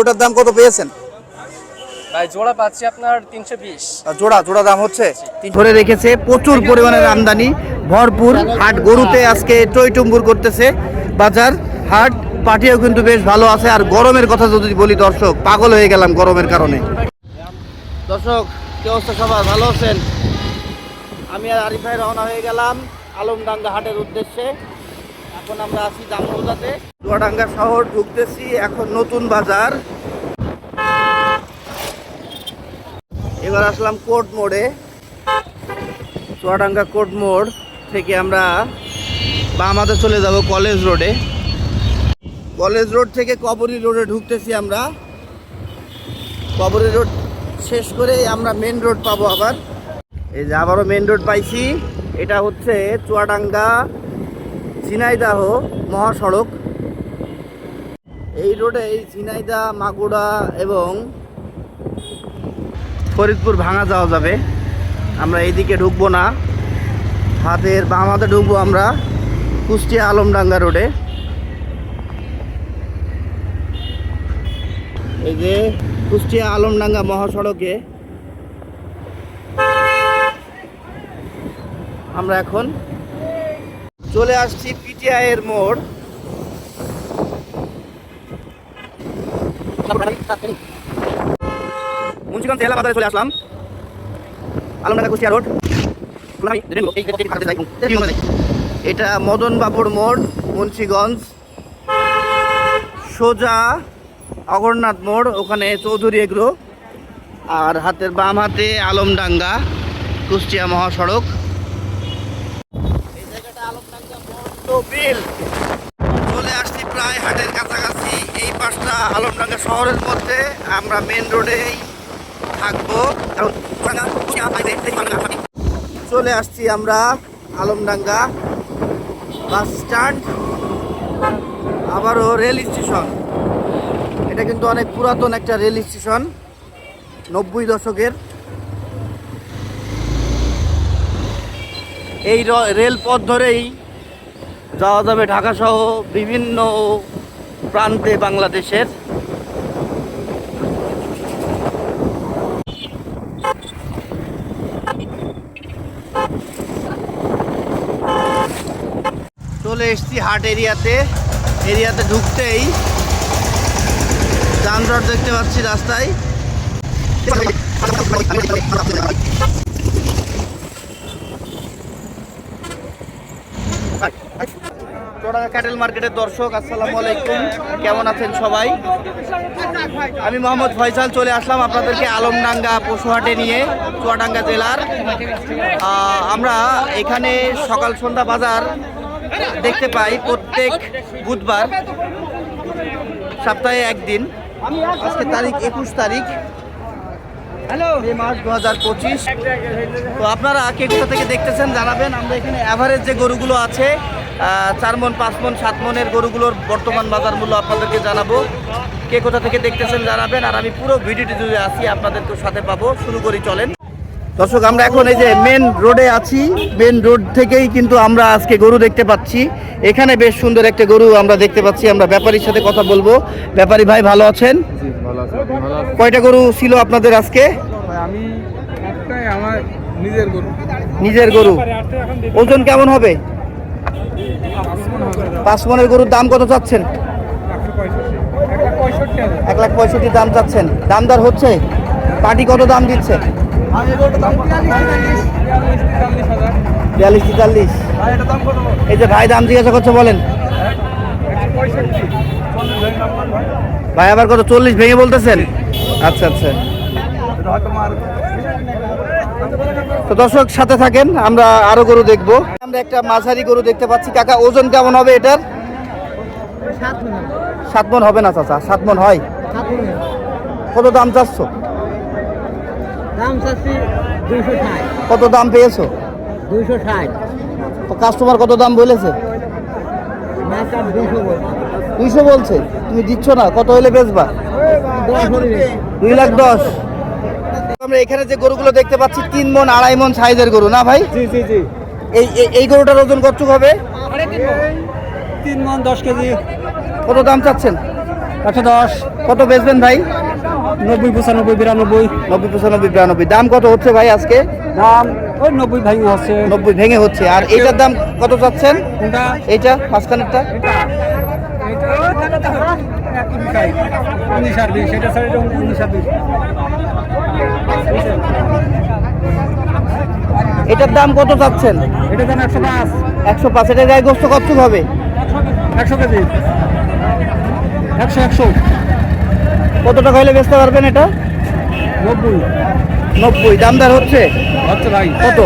ওটার দাম কত পেয়েছেন? ভাই জোড়া পাচ্ছি আপনার তিনশো বিশ। আর জোড়া জোড়া দাম হচ্ছে? ধরে রেখেছে প্রচুর পরিমাণের আমদানি ভরপুর হাট গরুতে আজকে টইটুম্বুর করতেছে বাজার হাট পাটিও কিন্তু বেশ ভালো আছে আর গরমের কথা যদি বলি দর্শক পাগল হয়ে গেলাম গরমের কারণে। দর্শক কি অবস্থা সবার? ভালো আছেন? আমি আর আরিফ ভাই রওনা হয়ে গেলাম আলমডাঙ্গা হাটের উদ্দেশ্যে। এখন আমরা আছি দামোদাতে চুয়াডাঙ্গা শহর ঢুকতেছি, এখন নতুন বাজার। এবার আসলাম কোর্ট মোড়ে। চুয়াডাঙ্গা কোর্ট মোড় থেকে আমরা বামাতে চলে যাব কলেজ রোডে। কলেজ রোড থেকে কবরী রোডে ঢুকতেছি আমরা। কবরী রোড শেষ করে আমরা মেন রোড পাবো আবার। এই যে আবারও মেন রোড পাইছি। এটা হচ্ছে চুয়াডাঙ্গা ঝিনাইদাহ মহাসড়ক। এই রোডে এই ঝিনাইদা মাগুড়া এবং ফরিদপুর ভাঙা যাওয়া যাবে। আমরা এইদিকে ঢুকবো না। হাতের বাম হাতে ঢুকবো আমরা কুষ্টিয়া আলমডাঙ্গা রোডে। এই যে কুষ্টিয়া আলমডাঙ্গা মহাসড়কে আমরা এখন চলে আসছি পিটিআই এর মোড়। মুন্সিগঞ্জ জেলা বাজারে চলে আসলাম। আলমডাঙ্গা কুষ্টিয়া রোড। এটা মদন বাবুর মোড়, মুন্সিগঞ্জ। সোজা অগরনাথ মোড়, ওখানে চৌধুরী এগ্রো। আর হাতের বাম হাতে আলমডাঙ্গা কুষ্টিয়া মহাসড়ক এই জায়গাটা আলমডাঙ্গা মোড় তো বিল। চলে আসছি প্রায় হাটের কাছাকাছি। এই পাশটা আলমডাঙ্গা শহরের মধ্যে। আমরা মেন রোডেই থাকব। চলে আসছি আমরা আলমডাঙ্গা বাস স্ট্যান্ড। আবারও রেল স্টেশন। এটা কিন্তু অনেক পুরাতন একটা রেল স্টেশন। নব্বই দশকের। এই রেলপথ ধরেই যাওয়া যাবে ঢাকা সহ বিভিন্ন প্রান্তে বাংলাদেশের। চলে এসেছি হাট এরিয়াতে। এরিয়াতে ঢুকতেই যানজট দেখতে পাচ্ছি রাস্তায়। চোরাঙ্গা ক্যাটেল মার্কেটের দর্শক, আসসালামু আলাইকুম। কেমন আছেন সবাই? আমি মোহাম্মদ ফয়সাল চলে আসলাম আপনাদেরকে আলমডাঙ্গা পশুহাটে নিয়ে, চুয়াডাঙ্গা জেলার। আমরা এখানে সকাল সন্ধ্যা বাজার দেখতে পাই প্রত্যেক বুধবার, সপ্তাহে একদিন। আজকে তারিখ একুশ তারিখ হ্যালো মে মাস দু হাজার পঁচিশ। তো আপনারা কে থেকে দেখতেছেন জানাবেন। আমরা এখানে অ্যাভারেজ যে গরুগুলো আছে চার মন পাঁচ মন সাত মনের গরুগুলোর বর্তমান বাজার মূল্য আপনাদেরকে জানাব। কে কোথা থেকে দেখতেছেন জানাবেন আর আমি পুরো ভিডিওটি জুড়ে আসি আপনাদেরকে সাথে পাবো। শুরু করি চলেন। দর্শক আমরা এখন এই যে মেন রোডে আছি মেন রোড থেকেই কিন্তু আমরা আজকে গরু দেখতে পাচ্ছি। এখানে বেশ সুন্দর একটা গরু আমরা দেখতে পাচ্ছি আমরা ব্যাপারীর সাথে কথা বলব। ব্যাপারী ভাই ভালো আছেন? কয়টা গরু ছিল আপনাদের আজকে? আমি আমার নিজের গরু। নিজের গরু। ওজন কেমন হবে? পাঁচ মনের গরুর দাম কত চাচ্ছেন? এক লাখ পঁয়ষট্টি দাম চাচ্ছেন। দামদার হচ্ছে? পার্টি কত দাম দিচ্ছে? বিয়াল্লিশ তেতাল্লিশ। এই যে ভাই দাম জিজ্ঞাসা করছে, বলেন। ভাই, আবার কত? চল্লিশ ভেঙে বলতেছেন? আচ্ছা আচ্ছা। তো দর্শক, সাথে থাকেন, আমরা আরও গরু দেখব। আমরা একটা মাঝারি গরু দেখতে পাচ্ছি। কাকা, ওজন কেমন হবে এটার? সাত মন হবে না চাচা, সাত মন হয়। কত দাম চাচ্ছ? কত দাম পেয়েছ? দুইশো ষাট কাস্টমার কত দাম বলেছে? দুইশো বলছে। তুমি দিচ্ছ না, কত হলে বেচবা? দুই লাখ দশ। আমরা এখানে যে গরুগুলো দেখতে পাচ্ছি, তিন মন, আড়াই মন সাইজের গরু, না ভাই? জি জি জি। এই এই- গরুটার ওজন কত হবে? তিন মন দশ কেজি। কত দাম চাচ্ছেন? একশো দশ। কত বেচবেন ভাই? নব্বই পঁচানব্বই বিরানব্বই। নব্বই পঁচানব্বই বিরানব্বই। দাম কত হচ্ছে ভাই আজকে? দাম ওই নব্বই ভাই হচ্ছে। নব্বই ভেঙে হচ্ছে। আর এইটার দাম কত চাচ্ছেন? এইটা মাঝখানেরটা? উনিশ আর বিশ। এটা স্যার উনিশ আর বিশ। এটার দাম কত চাচ্ছেন? এটা দাম একশো পাঁচ। একশো পাঁচ এটা গায়ে গোস্ত কচ্ছুক হবে? একশো কেজি। একশো একশো। কত টাকা হলে বেচতে পারবেন এটা? নব্বই। নব্বই দামদার হচ্ছে? হচ্ছে ভাই। কত?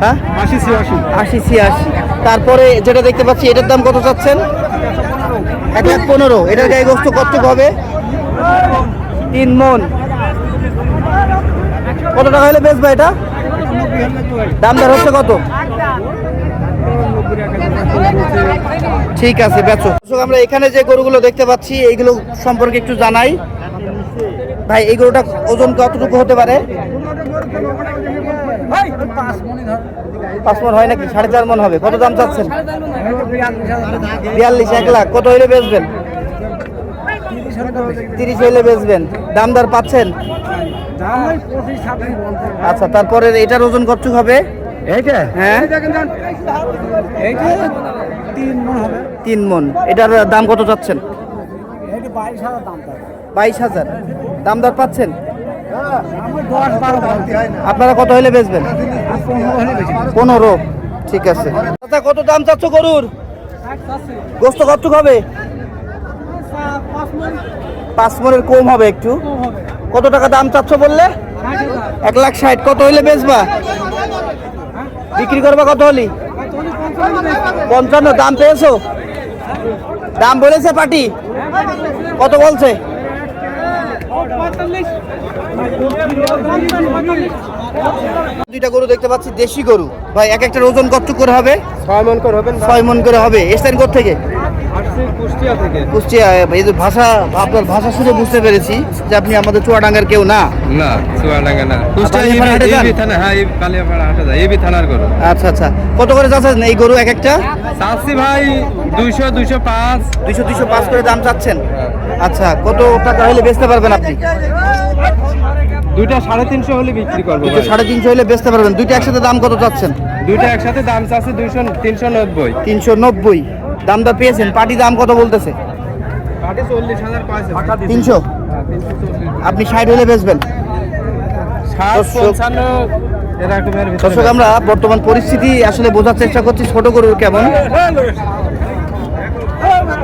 হ্যাঁ? আশি ছিয়াশি। আশি ছিয়াশি। তারপরে যেটা দেখতে পাচ্ছি এটার দাম কত চাচ্ছেন? এক লাখ পনেরো। এটার গায়ে গোস্ত কচ্ছুক হবে? তিন মন। কত টাকা হলে বেচবে এটা? দামদার হচ্ছে কত? ঠিক আছে, বেচো। আমরা এখানে যে গরুগুলো দেখতে পাচ্ছি, এইগুলো সম্পর্কে একটু জানাই। ভাই, এই গরুটা ওজন কতটুকু হতে পারে? পাঁচ মন হয় নাকি? সাড়ে চার মন হবে। কত দাম চাচ্ছেন? বিয়াল্লিশ, এক লাখ। কত হইলে বেচবেন? তিরিশ হইলে বেচবেন। দামদার পাচ্ছেন? আচ্ছা তারপরে এটার ওজন কতটুকু হবে? এইটা? হ্যাঁ। তিন মন এটার দাম কত চাচ্ছেন? বাইশ হাজার দাম দামদার পাচ্ছেন? আপনারা কত বেচবেন? হলে বেশি পনেরো। ঠিক আছে। আচ্ছা কত দাম চাচ্ছ গরুর? গোস্ত কতটুকু হবে? পাঁচ মনের কম হবে একটু। কত টাকা দাম চাচ্ছ বললে? এক লাখ ষাট। কত হইলে বেচবা? বিক্রি করবা কত হলি? পঞ্চান্ন। দাম পেয়েছ? দাম বলেছে পার্টি? কত বলছে? দুইটা গরু দেখতে পাচ্ছি দেশি গরু। ভাই এক একটার ওজন কত করে হবে? ছয় মন করে হবেন ছয় মন করে হবে। এসছেন থেকে থেকে কুষ্টিয়া এই যে ভাষা আপনার ভাষা শুনে বুঝতে পেরেছি যে আপনি আমাদের চুয়াডাঙ্গার কেউ না। না চুয়াডাঙ্গা কুষ্টিয়া থানা হ্যাঁ এই বালিয়াপাড়া হাটে যায় এবি থানার গরু। আচ্ছা আচ্ছা। কত করে চাচ্ছেন এই গরু এক একটা? চাচ্ছি ভাই দুইশো দুইশো পাঁচ। দুইশো দুইশো পাঁচ করে দাম চাচ্ছেন? আচ্ছা কত টাকা হলে বেচতে পারবেন আপনি? দুইটা সাড়ে তিনশো হলে বিক্রি করব সাড়ে তিনশো হলে বেচতে পারবেন। দুইটা একসাথে দাম কত চাচ্ছেন? দুইটা একসাথে দাম চাচ্ছে দুইশো তিনশো নব্বই। তিনশো নব্বই। দাম দর পেয়েছেন। পার্টি দাম কত বলতেছে? তিনশো? আপনি ষাট হলে বেচবেন। দর্শক আমরা বর্তমান পরিস্থিতি আসলে বোঝার চেষ্টা করছি ছোট গরুর কেমন।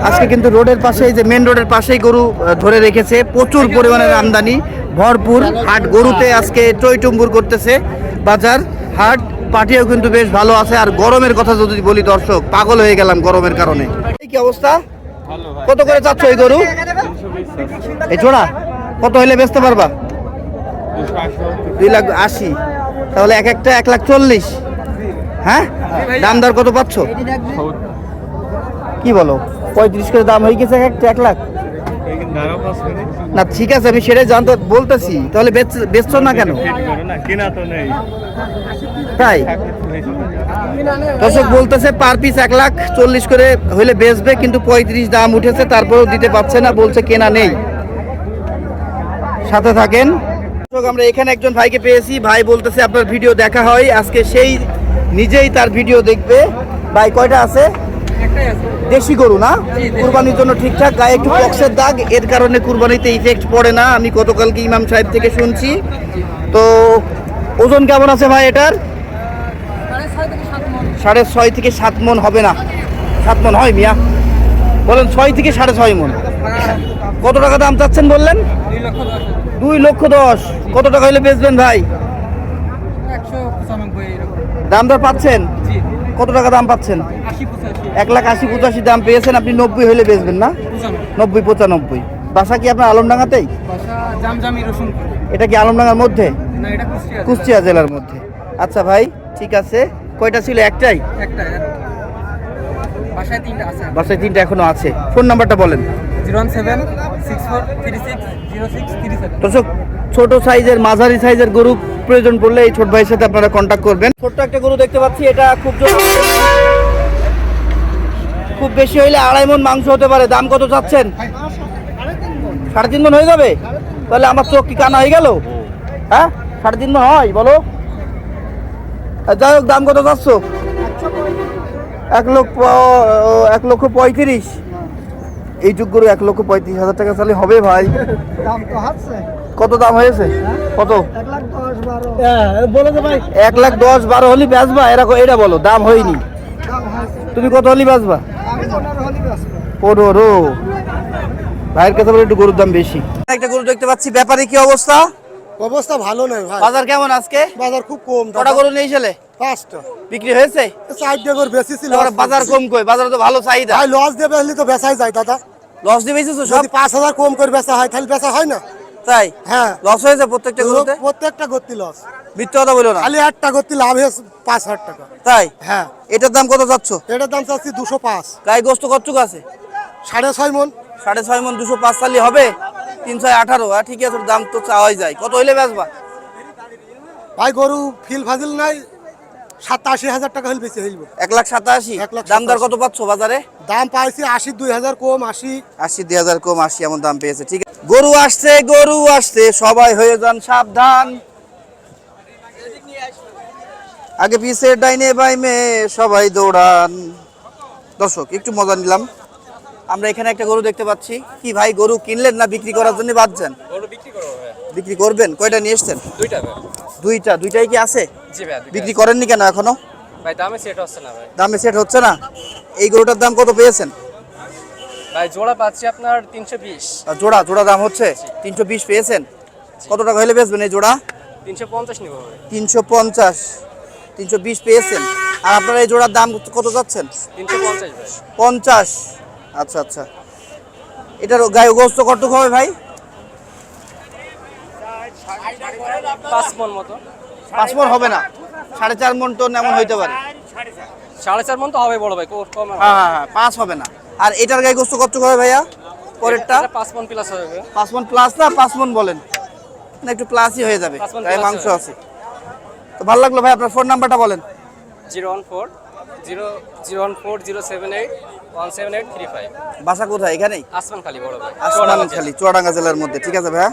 আজকে কিন্তু রোডের পাশে যে মেন রোডের পাশেই গরু ধরে রেখেছে। প্রচুর পরিমাণের আমদানি ভরপুর হাট গরুতে আজকে টইটুম্বুর করতেছে বাজার। হাট পাটিও কিন্তু বেশ ভালো আছে। আর গরমের কথা যদি বলি দর্শক পাগল হয়ে গেলাম গরমের কারণে। কি অবস্থা? কত করে চাচ্ছ এই গরু? এই জোড়া কত হইলে বেচতে পারবা? দুই লাখ আশি। তাহলে এক একটা এক লাখ চল্লিশ। হ্যাঁ? দাম দর কত পাচ্ছ? কি বলো? পঁয়ত্রিশ করে দাম হয়ে গেছে এক একটা এক লাখ। না ঠিক আছে আমি সেটাই জানতে বলতেছি। তাহলে বেচ- বেচছো না কেন? তাই? দর্শক বলতেছে পার পিস এক লাখ চল্লিশ করে হইলে বেচবে কিন্তু পঁয়ত্রিশ দাম উঠেছে তারপরেও দিতে পারছে না বলছে কেনা নেই। সাথে থাকেন। আমরা এখানে একজন ভাইকে পেয়েছি। ভাই বলতেছে আপনার ভিডিও দেখা হয়। আজকে সেই নিজেই তার ভিডিও দেখবে। ভাই কয়টা আছে? দেশি গরু না? কুরবানির জন্য ঠিকঠাক গায়ে একটু পক্সের দাগ, এর কারণে কুরবানিতে ইফেক্ট পড়ে না। আমি গতকালকে ইমাম সাহেব থেকে শুনছি। তো ওজন কেমন আছে ভাই এটার? সাড়ে ছয় থেকে সাত মন হবে না। সাত মন হয় মিয়া? বলেন, ছয় থেকে সাড়ে ছয় মন। কত টাকা দাম চাচ্ছেন বললেন? দুই লক্ষ দশ। কত টাকা হলে বেচবেন ভাই? দাম দর পাচ্ছেন কত টাকা দাম পাচ্ছেন? এক লাখ আশি পঁচাশি দাম পেয়েছেন আপনি নব্বই হলে বেচবেন না? নব্বই পঁচানব্বই। বাসা কি আপনার আলমডাঙ্গাতেই? এটা কি আলমডাঙ্গার মধ্যে? কুষ্টিয়া জেলার। মধ্যে। আচ্ছা ভাই ঠিক আছে। কয়টা ছিল? একটাই? বাসায় তিনটা এখনও। আছে। ফোন নাম্বারটা বলেন। দর্শক ছোট সাইজের মাঝারি সাইজের গরু প্রয়োজন পড়লে এই ছোট ভাইয়ের সাথে আপনারা কন্ট্যাক্ট করবেন। ছোট্ট একটা গরু দেখতে পাচ্ছি এটা খুব খুব বেশি হইলে আড়াই মন মাংস হতে পারে। দাম কত চাচ্ছেন? সাড়ে তিন মন হয়ে যাবে? তাহলে আমার চোখ কি কানা হয়ে গেল? হ্যাঁ? সাড়ে তিন মন হয় বলো। আর যাই হোক দাম কত চাচ্ছ? এক লক্ষ এক লক্ষ পঁয়ত্রিশ। এই যুগগুলো এক লক্ষ পঁয়ত্রিশ হাজার টাকা তাহলে হবে ভাই। দাম তো হাসছে কত দাম হয়েছে? কত? এক লাখ দশ বারো হলে বেচবা? এরকম এটা বলো দাম হয়নি। তুমি কত হলে বেচবা? পনেরো। ভাইয়ের কাছে বলে একটু গরুর দাম বেশি। একটা গরু দেখতে পাচ্ছি ব্যাপারে কি অবস্থা? অবস্থা ভালো নয় ভাই। বাজার কেমন আজকে? বাজার খুব কম কটা গরু নিয়ে এসেলে? পাঁচটা। বিক্রি হয়েছে? চারটে করে বেশি ছিল বাজার কম কই? বাজারে তো ভালো চাহিদা। ভাই লস দিয়ে বেচলে তো বেচাই যায় দাদা। লস দিয়ে বেচেছো সব? পাঁচ হাজার কম করে বেচা হয় তাহলে বেচা হয় না? তাই? হ্যাঁ। লস হয়েছে প্রত্যেকটা গরুতে? প্রত্যেকটা গতি লস মিথ্যে কথা বলো না। খালি একটা গতি লাভ হয়েছে পাঁচ হাজার টাকা। তাই? হ্যাঁ। এটার দাম কত চাচ্ছ? এটার দাম চাচ্ছি দুশো পাঁচ। গায়ে গোস্ত কতটুক আছে? সাড়ে ছয় মন। সাড়ে ছয় মন দুশো পাঁচ সালি হবে? তিন ছয় আঠারো। হ্যাঁ ঠিক আছে দাম তো চাওয়াই যায়। কত হইলে বেচবা? ভাই গরু ফিল ফাজিল নাই। সাতাশি হাজার টাকা হলে বেশি হইব এক লাখ সাতাশি? এক লাখ দাম দর কত পাচ্ছ বাজারে? দাম পাইছি আশি দুই হাজার কম আশি। আশি দুই হাজার কম আশি এমন দাম পেয়েছে ঠিক আছে। গরু আসছে গরু আসছে সবাই হয়ে যান সাবধান। আগে পিছে ডাইনে বাইমে সবাই দৌড়ান। দর্শক একটু মজা নিলাম। আমরা এখানে একটা গরু দেখতে পাচ্ছি। কি ভাই গরু কিনলেন না বিক্রি করার জন্য বাঁধছেন গরু বিক্রি করব ভাই বিক্রি করবেন? কয়টা নিয়ে এসছেন? দুইটা দুইটা দুইটাই কি আছে? জি ভাই দুইটা বিক্রি করেননি কেন এখনও? ভাই দামে সেট হচ্ছে না ভাই। দামে সেট হচ্ছে না? এই গরুটার দাম কত পেয়েছেন? ভাই জোড়া পাচ্ছি আপনার তিনশো বিশ। জোড়া জোড়া দাম হচ্ছে? তিনশো বিশ পেয়েছেন? কত টাকা হলে বেচবেন এই জোড়া? তিনশো পঞ্চাশ নিবো তিনশো পঞ্চাশ। তিনশো বিশ পেয়েছেন। আর আপনারা এই জোড়ার দাম কত যাচ্ছেন? তিনশো পঞ্চাশ পঞ্চাশ। আচ্ছা আচ্ছা। এটার গায়ে গোস্ত কতটুকু হবে ভাই? পাঁচ মন মতো। পাঁচ মন হবে না? সাড়ে চার মন টন এমন হইতে পারে। সাড়ে চার মন তো হবে বড় ভাই কম হ্যাঁ হ্যাঁ হ্যাঁ পাঁচ হবে না। আর এটার গায়ে গোস্ত কতটুকু হবে ভাইয়া? পরেরটা? পাঁচ মন প্লাস হবে। পাঁচ মন প্লাস না? পাঁচ মন বলেন। না একটু প্লাসই হয়ে যাবে। গায়ে মাংস আছে। তো ভালো লাগল ভাই আপনার ফোন নাম্বারটা বলেন। Zero one four zero zero one four zero seven eight one seven eight three five. বাসা কোথায়? এখানেই? আসমান খালি বড় ভাই। আসমান খালি চুয়াডাঙ্গা জেলার মধ্যে। ঠিক আছে ভাইয়া?